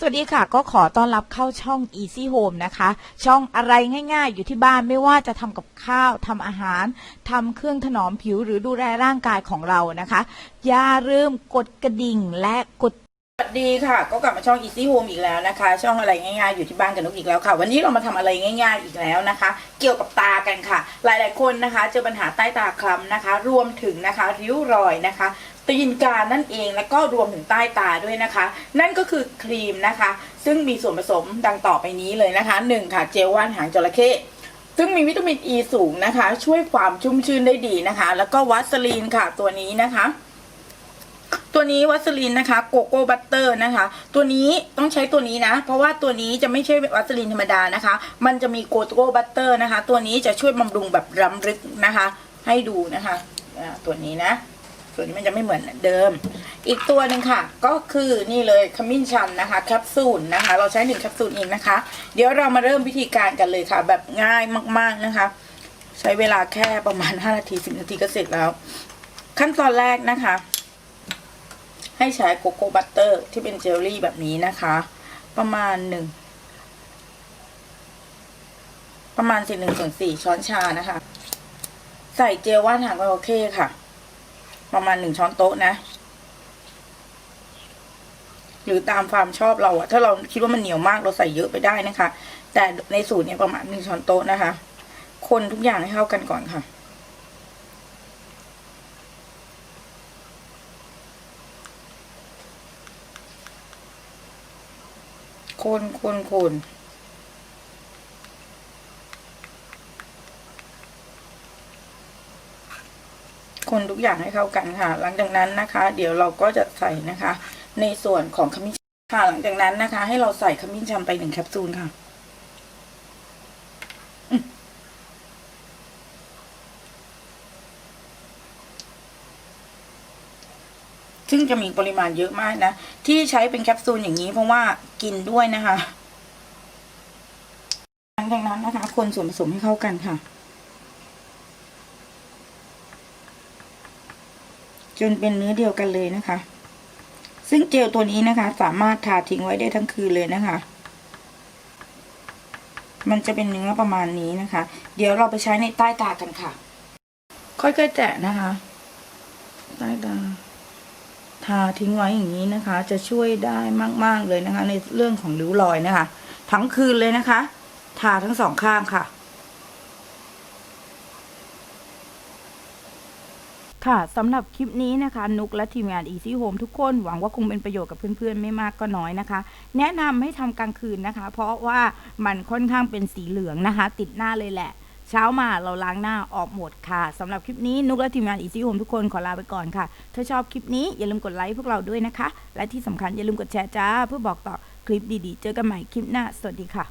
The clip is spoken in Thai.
สวัสดีค่ะ ก็ขอต้อนรับเข้าช่อง Easy Home นะคะ ช่องอะไรง่ายๆ อยู่ที่บ้านไม่ว่าจะทำกับข้าวทำอาหารทำเครื่องถนอมผิวหรือดูแลร่างกายของเรานะคะ อย่าลืมกดกระดิ่งและกดสวัสดีค่ะ ก็กลับมาช่อง Easy Home อีกแล้วนะคะ ช่องอะไรง่ายๆอยู่ที่บ้านกับนุกอีกแล้วค่ะ วันนี้เรามาทำอะไรง่าย ๆอีกแล้วนะคะ เกี่ยวกับตากันค่ะ หลายๆคนนะคะเจอปัญหาใต้ตาคล้ำนะคะ รวมถึงนะคะ ริ้วรอยนะคะ ตีนกานั่นเองแล้วก็รวมถึงใต้ตาด้วยนะคะ นั่นก็คือครีมนะคะ ซึ่งมีส่วนผสมดังต่อไปนี้เลยนะคะหนึ่งค่ะเจลว่านหางจระเข้ซึ่งมีวิตามินอ e ีสูงนะคะ ช่วยความชุ่มชื่นได้ดีนะคะ แล้วก็วัสลีนค่ะตัวนี้นะคะตัวนี้วัสลีนนะคะโกโก้บัตเตอร์นะคะ ตัวนี้ต้องใช้ตัวนี้นะ เพราะว่าตัวนี้จะไม่ใช่วัสลีนธรรมดานะคะ มันจะมีโกโก้บัตเตอร์นะคะ ตัวนี้จะช่วยบำรุงแบบรำลึกนะคะ ให้ดูนะคะตัวนี้นะ ตัวนี้มันจะไม่เหมือนเดิม อีกตัวหนึ่งค่ะ ก็คือนี่เลยขมิ้นชันนะคะแคปซูลนะคะ เราใช้หนึ่งแคปซูลเองนะคะ เดี๋ยวเรามาเริ่มวิธีการกันเลยค่ะ แบบง่ายมาก ๆนะคะ ใช้เวลาแค่ประมาณ 5 นาที 10 นาทีก็เสร็จแล้ว ขั้นตอนแรกนะคะ ให้ใช้โกโก้บัตเตอร์ที่เป็นเจลลี่แบบนี้นะคะ ประมาณหนึ่งประมาณสี่หนึ่งส่วนสี่ช้อนชานะคะ ใส่เจลว่านหางโอเคค่ะ ประมาณหนึ่งช้อนโต๊ะนะ หรือตามความชอบเราอะถ้าเราคิดว่ามันเหนียวมากเราใส่เยอะไปได้นะคะ แต่ในสูตรเนี่ยประมาณหนึ่งช้อนโต๊ะนะคะ คนทุกอย่างให้เข้ากันก่อนค่ะคนคนคน คนทุกอย่างให้เข้ากันค่ะ หลังจากนั้นนะคะ เดี๋ยวเราก็จะใส่นะคะ ในส่วนของขมิ้นค่ะหลังจากนั้นนะคะ ให้เราใส่ขมิ้นชันไปหนึ่งแคปซูลค่ะซึ่งจะมีปริมาณเยอะมากนะ ที่ใช้เป็นแคปซูลอย่างนี้เพราะว่ากินด้วยนะคะ หลังจากนั้นนะคะ คนส่วนผสมให้เข้ากันค่ะ จนเป็นเนื้อเดียวกันเลยนะคะ ซึ่งเจลตัวนี้นะคะ สามารถทาทิ้งไว้ได้ทั้งคืนเลยนะคะ มันจะเป็นเนื้อประมาณนี้นะคะ เดี๋ยวเราไปใช้ในใต้ตากันค่ะ ค่อยๆแตะนะคะ ใต้ตา ทาทิ้งไว้อย่างนี้นะคะ จะช่วยได้มาก ๆเลยนะคะ ในเรื่องของริ้วรอยนะคะ ทั้งคืนเลยนะคะ ทาทั้งสองข้างค่ะ ค่ะสำหรับคลิปนี้นะคะ นุกและทีมงาน Easy Home ทุกคนหวังว่าคงเป็นประโยชน์กับเพื่อนๆ ไม่มากก็น้อยนะคะ แนะนำให้ทำกลางคืนนะคะ เพราะว่ามันค่อนข้างเป็นสีเหลืองนะคะ ติดหน้าเลยแหละ เช้ามาเราล้างหน้าออกหมดค่ะสำหรับคลิปนี้นุกและทีมงาน Easy Home ทุกคนขอลาไปก่อนค่ะ ถ้าชอบคลิปนี้อย่าลืมกดไลค์พวกเราด้วยนะคะ และที่สำคัญอย่าลืมกดแชร์จ้าเพื่อบอกต่อคลิปดีๆ เจอกันใหม่คลิปหน้า สวัสดีค่ะ